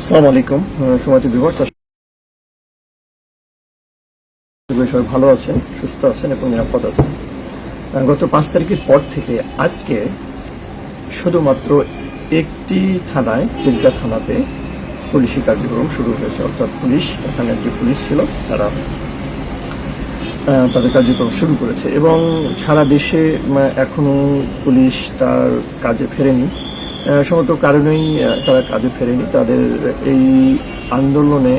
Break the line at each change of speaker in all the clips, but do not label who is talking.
আসসালামু আলাইকুম সময় বিভাগ। সবাই ভালো আছেন, সুস্থ আছেন এবং নিরাপদ আছেন। গত পাঁচ তারিখের পর থেকে আজকে শুধুমাত্র একটি থানায় তিনটা থানাতে পুলিশি কার্যক্রম শুরু হয়েছে। অর্থাৎ পুলিশ, এখানে যে পুলিশ ছিল, তারা তাদের কার্যক্রম শুরু করেছে। এবং সারা দেশে এখনও পুলিশ তার কাজে ফেরেনি। সমস্ত কারণেই তারা কাজে ফেরেনি। তাদের এই আন্দোলনে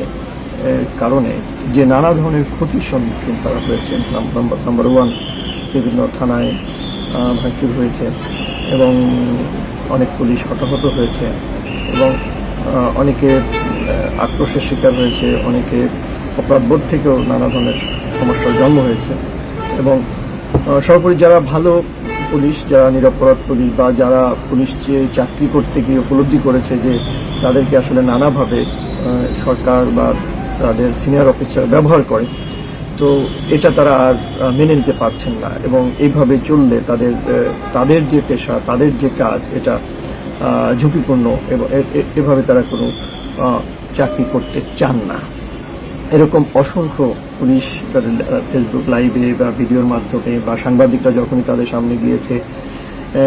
কারণে যে নানা ধরনের ক্ষতির সম্মুখীন তারা হয়েছে নাম্বার নাম্বার ওয়ান বিভিন্ন থানায় ভাঙচুর হয়েছে এবং অনেক পুলিশ হতাহত হয়েছে এবং অনেকে আক্রোশের শিকার হয়েছে, অনেকে অপরাধবোধ থেকেও নানা ধরনের সমস্যার জন্ম হয়েছে এবং সর্বোপরি যারা ভালো পুলিশ, যারা নিরপরাধ পুলিশ বা যারা পুলিশ চাকরি করতে গিয়ে উপলব্ধি করেছে যে তাদেরকে আসলে নানাভাবে সরকার বা তাদের সিনিয়র অফিসার ব্যবহার করে, তো এটা তারা আর মেনে নিতে পারছেন না এবং এইভাবে চললে তাদের তাদের যে পেশা, তাদের যে কাজ, এটা ঝুঁকিপূর্ণ এবং এভাবে তারা কোনো চাকরি করতে চান না। এরকম অসংখ্য পুলিশ তাদের ফেসবুক লাইভে বা ভিডিওর মাধ্যমে বা সাংবাদিকরা যখনই তাদের সামনে গিয়েছে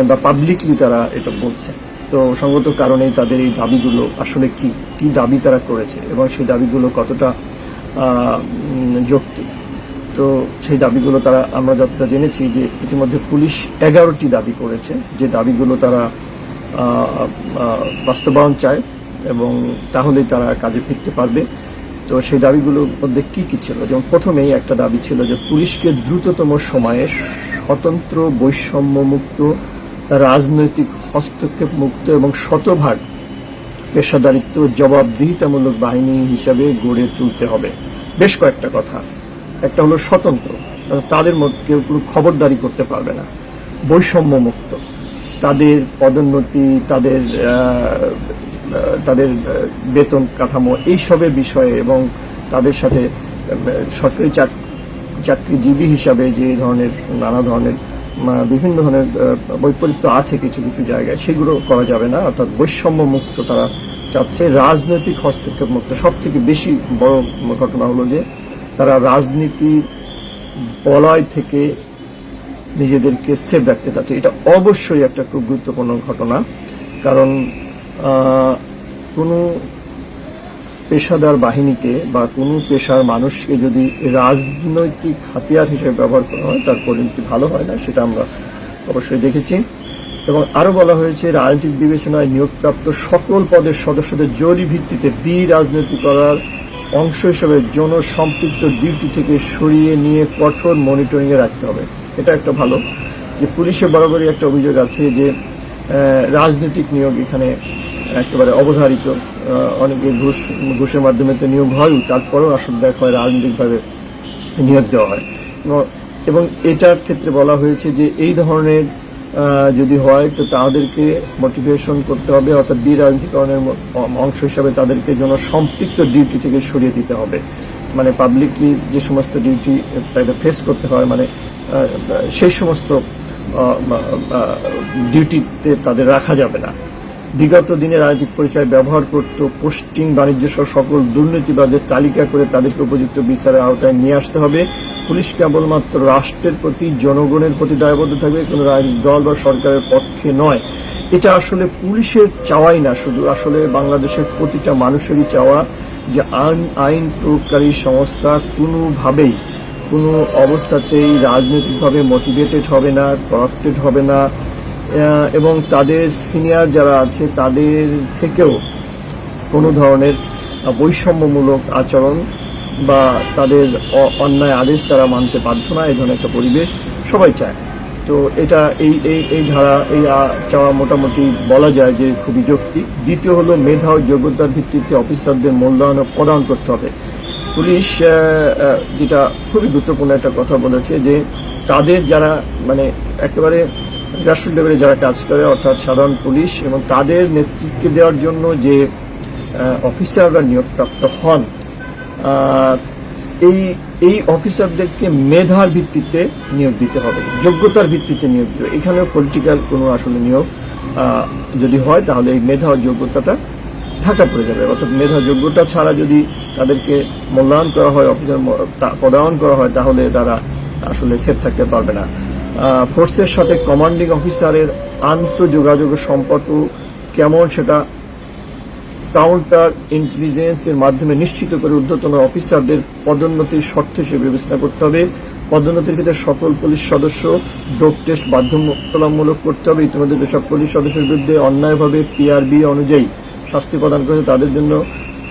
বা পাবলিকলি তারা এটা বলছে। তো সঙ্গত কারণেই তাদের এই দাবিগুলো আসলে কি কি দাবি তারা করেছে এবং সেই দাবিগুলো কতটা যৌক্তিক। তো সেই দাবিগুলো তারা, আমরা যতটা জেনেছি যে ইতিমধ্যে পুলিশ এগারোটি দাবি করেছে, যে দাবিগুলো তারা বাস্তবায়ন চায় এবং তাহলেই তারা কাজে ফিরতে পারবে। তো সেই দাবিগুলোর মধ্যে কি কি ছিল? যেমন প্রথমেই একটা দাবি ছিল যে পুলিশকে দ্রুততম সময়ে স্বতন্ত্র বৈষম্য মুক্ত রাজনৈতিক হস্তক্ষেপ মুক্ত এবং শতভাগ পেশাদারিত্ব জবাবদিহিতামূলক বাহিনী হিসাবে গড়ে তুলতে হবে। বেশ কয়েকটা কথা। একটা হলো স্বতন্ত্র। তাদের মধ্যে কেউ কোনো খবরদারি করতে পারবে না। বৈষম্য মুক্ত তাদের পদোন্নতি, তাদের তাদের বেতন কাঠামো এইসবের বিষয়ে এবং তাদের সাথে সরকারি চাক- চাকরিজীবী হিসাবে যে ধরনের, নানা ধরনের বিভিন্ন ধরনের বৈপরীত্য আছে কিছু কিছু জায়গায়, সেগুলো করা যাবে না। অর্থাৎ বৈষম্য মুক্ত তারা চাচ্ছে। রাজনৈতিক হস্তক্ষেপ মুক্ত সব থেকে বেশি বড় ঘটনা হলো যে, তারা রাজনীতি বলয় থেকে নিজেদেরকে সেভ রাখতে চাচ্ছে। এটা অবশ্যই একটা খুব গুরুত্বপূর্ণ ঘটনা। কারণ কোনো পেশাদার বাহিনীকে বা কোনো পেশার মানুষকে যদি রাজনৈতিক হাতিয়ার হিসেবে ব্যবহার করা হয়, তার পরিণতি ভালো হয় না, সেটা আমরা অবশ্যই দেখেছি। এবং আরও বলা হয়েছে, রাজনৈতিক বিবেচনায় নিয়োগপ্রাপ্ত সকল পদের সদস্যদের জরুরি ভিত্তিতে বি রাজনীতি করার অংশ হিসেবে জনসম্পৃক্ত ডিউটি থেকে সরিয়ে নিয়ে কঠোর মনিটরিং এ রাখতে হবে। এটা একটা ভালো। যে পুলিশের বরাবরই একটা অভিযোগ আছে যে রাজনৈতিক নিয়োগ এখানে একেবারে অবধারিত অনেকে ঘুষ, ঘুষের মাধ্যমে তো নিয়োগ হয় তারপরেও আসলে দেখা হয় রাজনৈতিকভাবে নিয়োগ দেওয়া হয়। এবং- এটার ক্ষেত্রে বলা হয়েছে যে এই ধরনের যদি হয় তো তাদেরকে মোটিভেশন করতে হবে, অর্থাৎ বিরাজনীতিকরণের ম- অংশ হিসাবে তাদেরকে যেন সম্পৃক্ত ডিউটি থেকে সরিয়ে দিতে হবে। মানে পাবলিকলি যে সমস্ত ডিউটি তাদের ফেস করতে হয় মানে সেই সমস্ত ডিউটিতে তাদের রাখা যাবে না। বিগত দিনে রাজনৈতিক পরিচয় ব্যবহার করত, পোস্টিং, বাণিজ্য সহ সকল দুর্নীতিবাদের তালিকা করে তাদেরকে উপযুক্ত বিচারের আওতায় নিয়ে আসতে হবে। পুলিশ কেবলমাত্র রাষ্ট্রের প্রতি, জনগণের প্রতি দায়বদ্ধ থাকবে কোনো রাজনৈতিক দল বা সরকারের পক্ষে নয়। এটা আসলে পুলিশের চাওয়াই না, শুধু আসলে বাংলাদেশের প্রতিটা মানুষেরই চাওয়া যে আইন আইন প্রয়োগকারী সংস্থা কোনোভাবেই, কোনো অবস্থাতেই রাজনৈতিকভাবে মোটিভেটেড হবে না করাপ্টেড হবে না এবং তাদের সিনিয়র যারা আছে, তাদের থেকেও কোনো ধরনের বৈষম্যমূলক আচরণ বা তাদের অন্যায় আদেশ তারা মানতে বাধ্য না, এই ধরনের একটা পরিবেশ সবাই চায়। তো এটা এই এই এই ধারা, এই চাওয়া মোটামুটি বলা যায় যে খুবই যৌক্তিক। দ্বিতীয় হলো মেধা ও যোগ্যতার ভিত্তিতে অফিসারদের মূল্যায়ন প্রদান করতে হবে। পুলিশ যেটা খুবই গুরুত্বপূর্ণ একটা কথা বলেছে যে তাদের যারা মানে একেবারে রাষ্ট্র লেভেলে যারা কাজ করে, অর্থাৎ সাধারণ পুলিশ এবং তাদের নেতৃত্বে দেওয়ার জন্য যে অফিসাররা নিয়োগপ্রাপ্ত হন এই এই অফিসারদেরকে মেধার ভিত্তিতে নিয়োগ দিতে হবে, যোগ্যতার ভিত্তিতে নিয়োগ দিতে। এখানেও পলিটিক্যাল কোনো আসলে নিয়োগ যদি হয়, তাহলে এই মেধা যোগ্যতাটা ঢাকা পড়ে যাবে অর্থাৎ মেধা যোগ্যতা ছাড়া যদি তাদেরকে মূল্যায়ন করা হয় অফিসার পদায়ন করা হয়, তাহলে তারা আসলে সেফ থাকতে পারবে না ফোর্সের সাথে কমান্ডিং অফিসারের আন্তঃযোগাযোগ সম্পর্ক কেমন সেটা কাউন্টার ইন্টেলিজেন্সের মাধ্যমে নিশ্চিত করে ঊর্ধ্বতন অফিসারদের পদোন্নতির শর্ত হিসেবে বিবেচনা করতে হবে। পদোন্নতির ক্ষেত্রে সকল পুলিশ সদস্য ডোপ টেস্ট বাধ্যতামূলক করতে হবে। ইতিমধ্যে যেসব পুলিশ সদস্যের বিরুদ্ধে অন্যায়ভাবে পিআরবি অনুযায়ী শাস্তি প্রদান করেছে, তাদের জন্য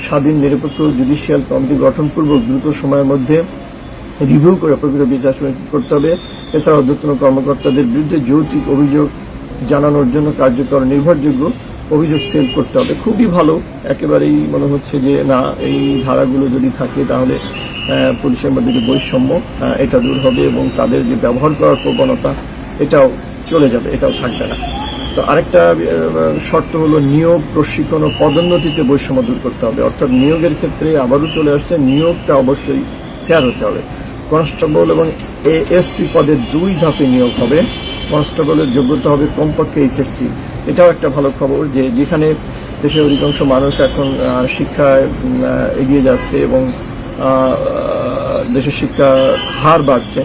স্বাধীন, নিরপেক্ষ জুডিশিয়াল কমিটি গঠনপূর্বক দ্রুত সময়ের মধ্যে রিভিউ করে প্রকৃত বিচার সুনিশ্চিত করতে হবে। এছাড়া ঊর্ধ্বতন কর্মকর্তাদের বিরুদ্ধে যৌতিক অভিযোগ জানানোর জন্য কার্যকর নির্ভরযোগ্য অভিযোগ সেল করতে হবে। খুবই ভালো। একেবারেই মনে হচ্ছে যে, না, এই ধারাগুলো যদি থাকে তাহলে পুলিশের মধ্যে যে বৈষম্য এটা দূর হবে এবং তাদের যে ব্যবহার করার প্রবণতা, এটাও চলে যাবে, এটাও থাকবে না। তো আরেকটা শর্ত হলো নিয়োগ, প্রশিক্ষণ ও পদোন্নতিতে বৈষম্য দূর করতে হবে। অর্থাৎ নিয়োগের ক্ষেত্রে আবারও চলে আসছে। নিয়োগটা অবশ্যই ফেয়ার হতে হবে। কনস্টেবল এবং এএসপি পদে দুই ধাপে নিয়োগ হবে। কনস্টেবলের যোগ্যতা হবে কমপক্ষে এইচএসসি এটাও একটা ভালো খবর যে যেখানে দেশের অধিকাংশ মানুষ এখন শিক্ষায় এগিয়ে যাচ্ছে এবং দেশের শিক্ষা হার বাড়ছে।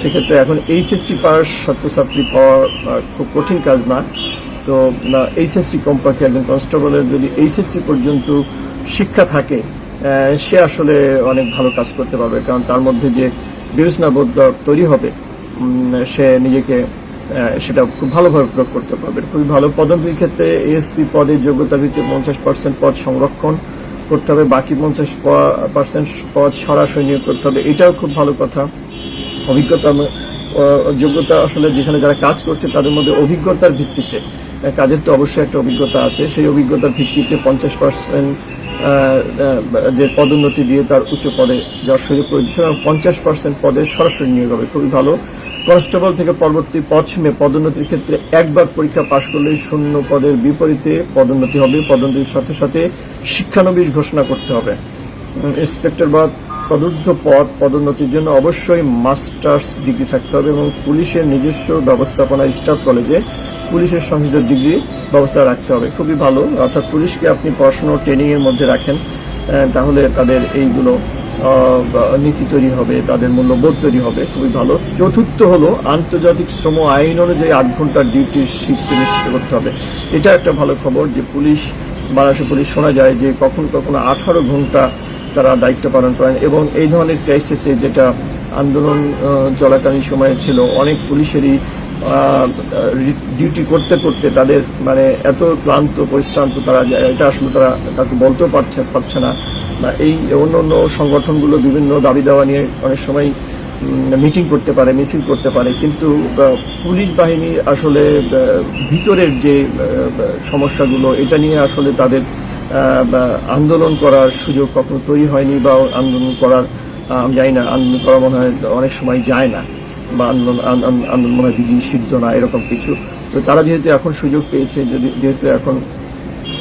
সেক্ষেত্রে এখন এইচএসসি পাস ছাত্রছাত্রী পাওয়া খুব কঠিন কাজ না। তো এইচএসসি কমপক্ষে একজন কনস্টেবলের যদি এইচএসসি পর্যন্ত শিক্ষা থাকে সে আসলে অনেক ভালো কাজ করতে পারবে, কারণ তার মধ্যে যে বিবেচনাবোধ তৈরি হবে সে নিজেকে সেটা খুব ভালোভাবে প্রয়োগ করতে পারবে। খুবই ভালো পদোন্নতির ক্ষেত্রে এএসপি পদের যোগ্যতা ভিত্তিতে পঞ্চাশ পার্সেন্ট পদ সংরক্ষণ করতে হবে, বাকি পঞ্চাশ পার্সেন্ট পদ সরাসরি নিয়োগ করতে হবে, এটাও খুব ভালো কথা। অভিজ্ঞতা যোগ্যতা আসলে যেখানে যারা কাজ করছে, তাদের মধ্যে অভিজ্ঞতার ভিত্তিতে কাজের তো অবশ্যই একটা অভিজ্ঞতা আছে, সেই অভিজ্ঞতার ভিত্তিতে পঞ্চাশ পার্সেন্ট যে পদোন্নতি দিয়ে তার উচ্চ পদে যাওয়ার সুযোগ করে দিতে এবং পঞ্চাশ পার্সেন্ট পদে সরাসরি নিয়োগ হবে। খুবই ভালো। কনস্টেবল থেকে পরবর্তী পশ্চিমে পদোন্নতির ক্ষেত্রে একবার পরীক্ষা পাশ করলে শূন্য পদের বিপরীতে পদোন্নতি হবে। পদোন্নতির সাথে সাথে শিক্ষানবিশ ঘোষণা করতে হবে। ইন্সপেক্টর বা তদূর্ধ্ব পদ পদোন্নতির জন্য অবশ্যই মাস্টার্স ডিগ্রি থাকতে হবে এবং পুলিশের নিজস্ব ব্যবস্থাপনা স্টাফ কলেজে পুলিশের সংশ্লিষ্ট ডিগ্রি ব্যবস্থা রাখতে হবে। খুবই ভালো। অর্থাৎ পুলিশকে আপনি পড়াশোনা ট্রেনিং এর মধ্যে রাখেন তাহলে তাদের এইগুলো নীতি তৈরি হবে, তাদের মূল্যবোধ তৈরি হবে। খুবই ভালো। চতুর্থ হলো আন্তর্জাতিক শ্রম আইন অনুযায়ী আট ঘণ্টার ডিউটির শিফট নিশ্চিত করতে হবে। এটা একটা ভালো খবর যে পুলিশ, বাংলাদেশের পুলিশ শোনা যায় যে কখনো কখনো আঠারো ঘণ্টা তারা দায়িত্ব পালন করেন এবং এই ধরনের ক্রাইসিসে যেটা আন্দোলন চলাকালীন সময়ে ছিল, অনেক পুলিশেরই ডিউটি করতে করতে তাদের মানে এত ক্লান্ত, পরিশ্রান্ত তারা, এটা আসলে তারা কাউকে বলতেও পারছে পারছে না। এই অন্য অন্য সংগঠনগুলো বিভিন্ন দাবি দেওয়া নিয়ে অনেক সময় মিটিং করতে পারে, মিছিল করতে পারে, কিন্তু পুলিশ বাহিনী আসলে ভিতরের যে সমস্যাগুলো, এটা নিয়ে আসলে তাদের আন্দোলন করার সুযোগ কখনো তৈরি হয়নি বা আন্দোলন করার আমি না, আন্দোলন করা মনে হয় অনেক সময় যায় না বা আন্দোলন, আন- আন- আন্দোলন মনে হয় বিধি সিদ্ধ না, এরকম কিছু। তো তারা যেহেতু এখন সুযোগ পেয়েছে, যদি, যেহেতু এখন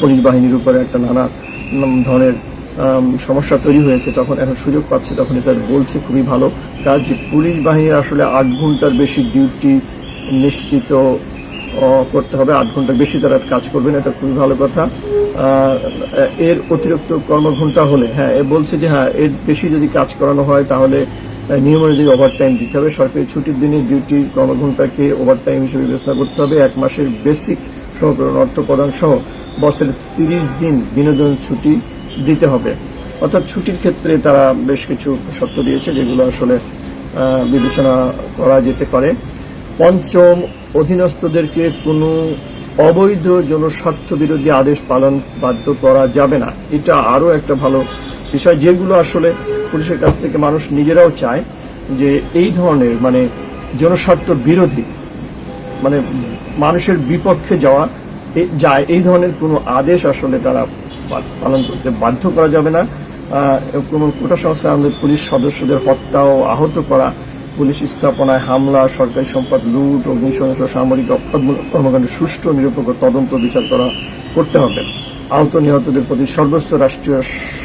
পুলিশ বাহিনীর উপরে একটা নানা ধরনের সমস্যা তৈরি হয়েছে, তখন এখন সুযোগ পাচ্ছে, তখন এটা বলছে খুবই ভালো কাজ যে পুলিশ বাহিনীর আসলে আট ঘণ্টার বেশি ডিউটি নিশ্চিত করতে হবে, আট ঘণ্টার বেশি তারা কাজ করবেন, এটা খুবই ভালো কথা। এর অতিরিক্ত কর্মঘণ্টা হলে হ্যাঁ এ বলছে যে হ্যাঁ এর বেশি যদি কাজ করানো হয়, তাহলে নিয়ম অনুযায়ী ওভার টাইম দিতে হবে। সরকারি ছুটির দিনে ডিউটি কর্মঘণ্টাকে ওভার টাইম হিসেবে বিবেচনা করতে হবে। এক মাসের বেসিক সমগ্র অর্থ প্রদান সহ বছরের তিরিশ দিন বিনোদন ছুটি দিতে হবে। অর্থাৎ ছুটির ক্ষেত্রে তারা বেশ কিছু শর্ত দিয়েছে, যেগুলো আসলে বিবেচনা করা যেতে পারে। পঞ্চম অধীনস্থদেরকে কোনো অবৈধ জনস্বার্থ বিরোধী আদেশ পালন বাধ্য করা যাবে না। এটা আরও একটা ভালো বিষয় যেগুলো আসলে পুলিশের কাছ থেকে মানুষ নিজেরাও চায় যে এই ধরনের মানে জনস্বার্থ বিরোধী মানে মানুষের বিপক্ষে যাওয়া যায়, এই ধরনের কোনো আদেশ আসলে তারা পালন করতে বাধ্য করা যাবে না। কোনো কোটা সংস্থার আমাদের পুলিশ সদস্যদের হত্যা ও আহত করা পুলিশ স্থাপনায় হামলা, সরকারি সম্পদ লুট অগ্নিসংস সামরিক অপরাধমূলক কর্মকাণ্ডের সুষ্ঠু, নিরপেক্ষ তদন্ত, বিচার করা করতে হবে। আহত নিহতদের প্রতি সর্বোচ্চ রাষ্ট্রীয়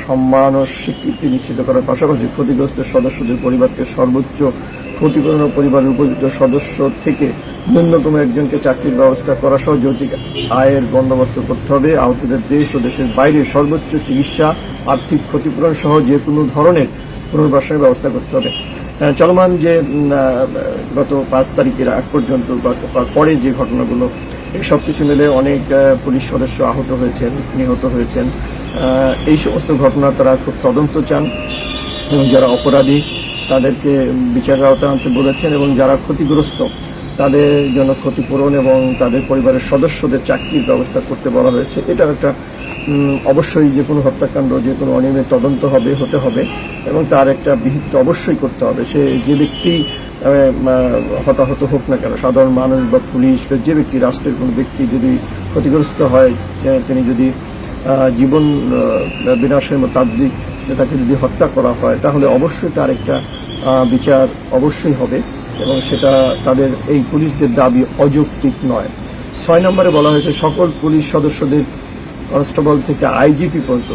সম্মান ও স্বীকৃতি নিশ্চিত করার পাশাপাশি ক্ষতিগ্রস্ত সদস্যদের পরিবারকে সর্বোচ্চ ক্ষতিপূরণ পরিবারের উপযুক্ত সদস্য থেকে ন্যূনতম একজনকে চাকরির ব্যবস্থা করা সহ যৌতিক আয়ের বন্দোবস্ত করতে হবে। আহতদের দেশ ও দেশের বাইরে সর্বোচ্চ চিকিৎসা, আর্থিক ক্ষতিপূরণ সহ যে কোনো ধরনের পুনর্বাসনের ব্যবস্থা করতে হবে। চলমান যে গত পাঁচ তারিখের আগ পর্যন্ত পরে যে ঘটনাগুলো সব কিছু মিলে অনেক পুলিশ সদস্য আহত হয়েছেন, নিহত হয়েছেন। এই সমস্ত ঘটনা তারা খুব তদন্ত চান এবং যারা অপরাধী, তাদেরকে বিচারের আওতায় আনতে বলেছেন এবং যারা ক্ষতিগ্রস্ত, তাদের জন্য ক্ষতিপূরণ এবং তাদের পরিবারের সদস্যদের চাকরির ব্যবস্থা করতে বলা হয়েছে। এটা একটা অবশ্যই যে কোনো হত্যাকাণ্ড, যে কোনো অনিয়মের তদন্ত হবে, হতে হবে, এবং তার একটা বিহিত অবশ্যই করতে হবে। সে যে ব্যক্তি হতাহত হোক না কেন, সাধারণ মানুষ বা পুলিশ বা যে ব্যক্তি, রাষ্ট্রের কোনো ব্যক্তি যদি ক্ষতিগ্রস্ত হয় তিনি যদি জীবন বিনাশের মতো তাদ্দিক যে তাকে যদি হত্যা করা হয়, তাহলে অবশ্যই তার একটা বিচার অবশ্যই হবে, এবং সেটা তাদের এই পুলিশদের দাবি অযৌক্তিক নয়। ছয় নম্বরে বলা হয়েছে, সকল পুলিশ সদস্যদের কনস্টেবল থেকে আইজিপি পর্যন্ত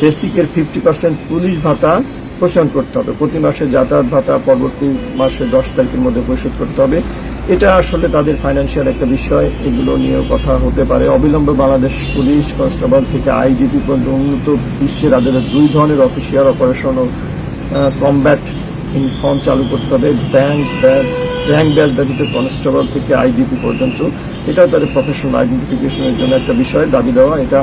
বেসিকের ফিফটি পার্সেন্ট পুলিশ ভাতা প্রসারণ করতে হবে। প্রতি মাসে যাতায়াত ভাতা পরবর্তী মাসে দশ তারিখের মধ্যে পরিশোধ করতে হবে। এটা আসলে তাদের ফাইন্যান্সিয়াল একটা বিষয়। এগুলো নিয়েও কথা হতে পারে। অবিলম্বে বাংলাদেশ পুলিশ কনস্টেবল থেকে আইজিপি পর্যন্ত উন্নত বিশ্বের আদালত দুই ধরনের অফিসিয়াল অপারেশন ও কমব্যাট ইনফর্ম চালু করতে হবে। ব্যাংক ব্যাচ র্যাঙ্ক ব্যতীত কনস্টেবল থেকে আইডিপি পর্যন্ত। এটা তাদের প্রফেশনাল আইডেন্টিফিকেশনের জন্য একটা বিষয়, দাবি দেওয়া। এটা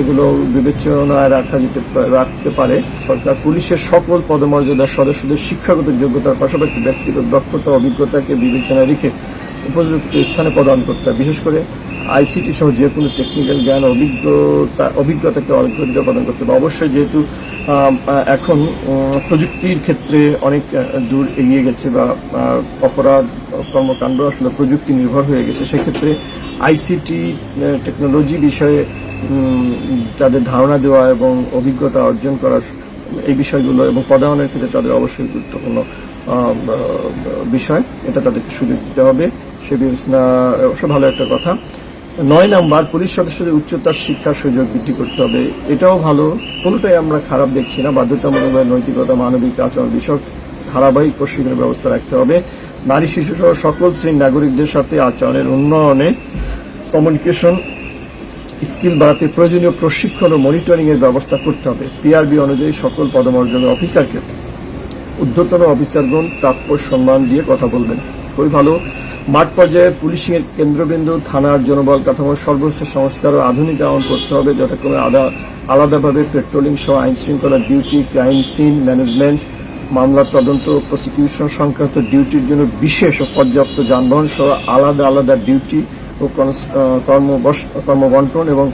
এগুলো বিবেচনায় রাখা যেতে রাখতে পারে। সরকার পুলিশের সকল পদমর্যাদার সদস্যদের শিক্ষাগত যোগ্যতার পাশাপাশি ব্যক্তিগত দক্ষতা, অভিজ্ঞতাকে বিবেচনায় রেখে উপযুক্ত স্থানে প্রদান করতে বিশেষ করে আইসিটি সহ যে কোনো টেকনিক্যাল জ্ঞান, অভিজ্ঞতা, অভিজ্ঞতাকে অগ্রাধিকার প্রদান করতে হবে। অবশ্যই যেহেতু এখন প্রযুক্তির ক্ষেত্রে অনেক দূর এগিয়ে গেছে বা অপরাধ কর্মকাণ্ড আসলে প্রযুক্তি নির্ভর হয়ে গেছে, সেক্ষেত্রে আইসিটি টেকনোলজি বিষয়ে তাদের ধারণা দেওয়া এবং অভিজ্ঞতা অর্জন করার এই বিষয়গুলো এবং পদায়নের ক্ষেত্রে তাদের অবশ্যই গুরুত্বপূর্ণ বিষয়। এটা তাদেরকে সুযোগ দিতে হবে। সে বিবেচনা অবশ্য ভালো একটা কথা। নয় নাম্বার, পুলিশ সদস্যদের উচ্চতার শিক্ষার সুযোগ বৃদ্ধি করতে হবে। এটাও ভালো। কোনোটাই আমরা খারাপ দেখছি না। বাধ্যতামূলকভাবে নৈতিকতা, মানবিক আচরণ বিষয়ক ধারাবাহিক প্রশিক্ষণের ব্যবস্থা রাখতে হবে। নারী শিশু সহ সকল শ্রেণির নাগরিকদের সাথে আচরণের উন্নয়নে কমিউনিকেশন স্কিল বাড়াতে প্রয়োজনীয় প্রশিক্ষণ ও মনিটরিং এর ব্যবস্থা করতে হবে। পিআরবি অনুযায়ী সকল পদমর্যাদার অফিসারকে ঊর্ধ্বতন অফিসারগণ প্রাপ্য সম্মান দিয়ে কথা বলবেন। খুবই ভালো। মাঠ পর্যায়ে পুলিশের কেন্দ্রবিন্দু, থানার জনবল কাঠামো সর্বোচ্চ সংস্কার ও আধুনিকায়ন করতে হবে। যথাক্রমে আলাদাভাবে পেট্রোলিং সহ আইন শৃঙ্খলা ডিউটি ক্রাইম সিন ম্যানেজমেন্ট মামলা তদন্ত প্রসিকিউশন সংক্রান্ত ডিউটির জন্য বিশেষ ও পর্যাপ্ত যানবাহন সহ আলাদা আলাদা ডিউটি ও কর্মবন্টন এবং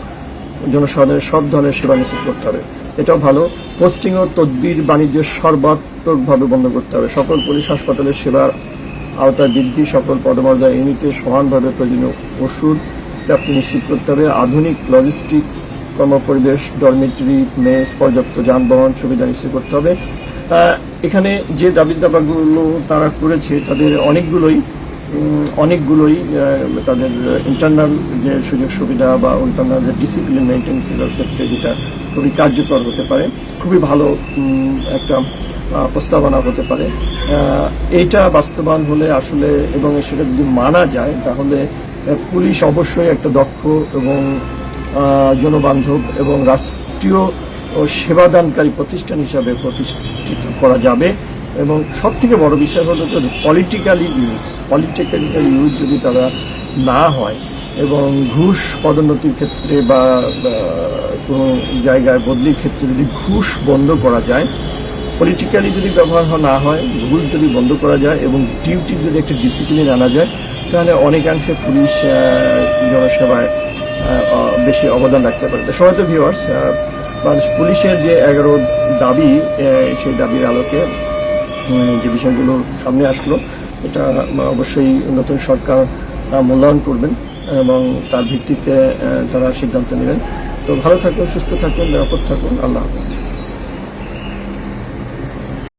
জনসাধারণের সব ধরনের সেবা নিশ্চিত করতে হবে। এটাও ভালো। পোস্টিং ও তদবির বাণিজ্য সর্বাত্মকভাবে বন্ধ করতে হবে। সকল পুলিশ হাসপাতালের সেবার আওতায় বৃদ্ধি সকল পদমর্যাদা ইউনিটে সমানভাবে প্রয়োজনীয় ওষুধ প্রাপ্তি নিশ্চিত করতে হবে। আধুনিক লজিস্টিক, কর্মপরিবেশ, ডরমিটরি, মেস, পর্যাপ্ত যানবাহন সুবিধা নিশ্চিত করতে হবে। এখানে যে দাবি দাবাগুলো তারা করেছে, তাদের অনেকগুলোই অনেকগুলোই তাদের ইন্টারনাল যে সুযোগ সুবিধা বা ইন্টারনাল যে ডিসিপ্লিন মেনটেন করার ক্ষেত্রে যেটা খুবই কার্যকর হতে পারে। খুবই ভালো একটা প্রস্তাবনা হতে পারে। এইটা বাস্তবায়ন হলে আসলে এবং সেটা যদি মানা যায়, তাহলে পুলিশ অবশ্যই একটা দক্ষ এবং জনবান্ধব এবং রাষ্ট্রীয় ও সেবাদানকারী প্রতিষ্ঠান হিসাবে প্রতিষ্ঠিত করা যাবে। এবং সব থেকে বড় বিষয় হলো যে পলিটিক্যালি ইউজ পলিটিক্যালি ইউজ যদি তারা না হয় এবং ঘুষ পদোন্নতির ক্ষেত্রে বা, কোনো জায়গায় বদলির ক্ষেত্রে যদি ঘুষ বন্ধ করা যায় পলিটিক্যালি যদি ব্যবহার না হয় ঘুষ যদি বন্ধ করা যায় এবং ডিউটি যদি একটা ডিসিপ্লিন আনা যায়, তাহলে অনেকাংশে পুলিশ জনসেবায় বেশি অবদান রাখতে পারে। তো সবাই তো ভিউয়ার্স পুলিশের যে এগারো দাবি সেই দাবির আলোকে যে বিষয়গুলো সামনে আসলো, এটা অবশ্যই নতুন সরকার মূল্যায়ন করবেন এবং তার ভিত্তিতে তারা সিদ্ধান্ত নেবেন। তো ভালো থাকুন, সুস্থ থাকুন, নিরাপদ থাকুন। আল্লাহ হাফেজ।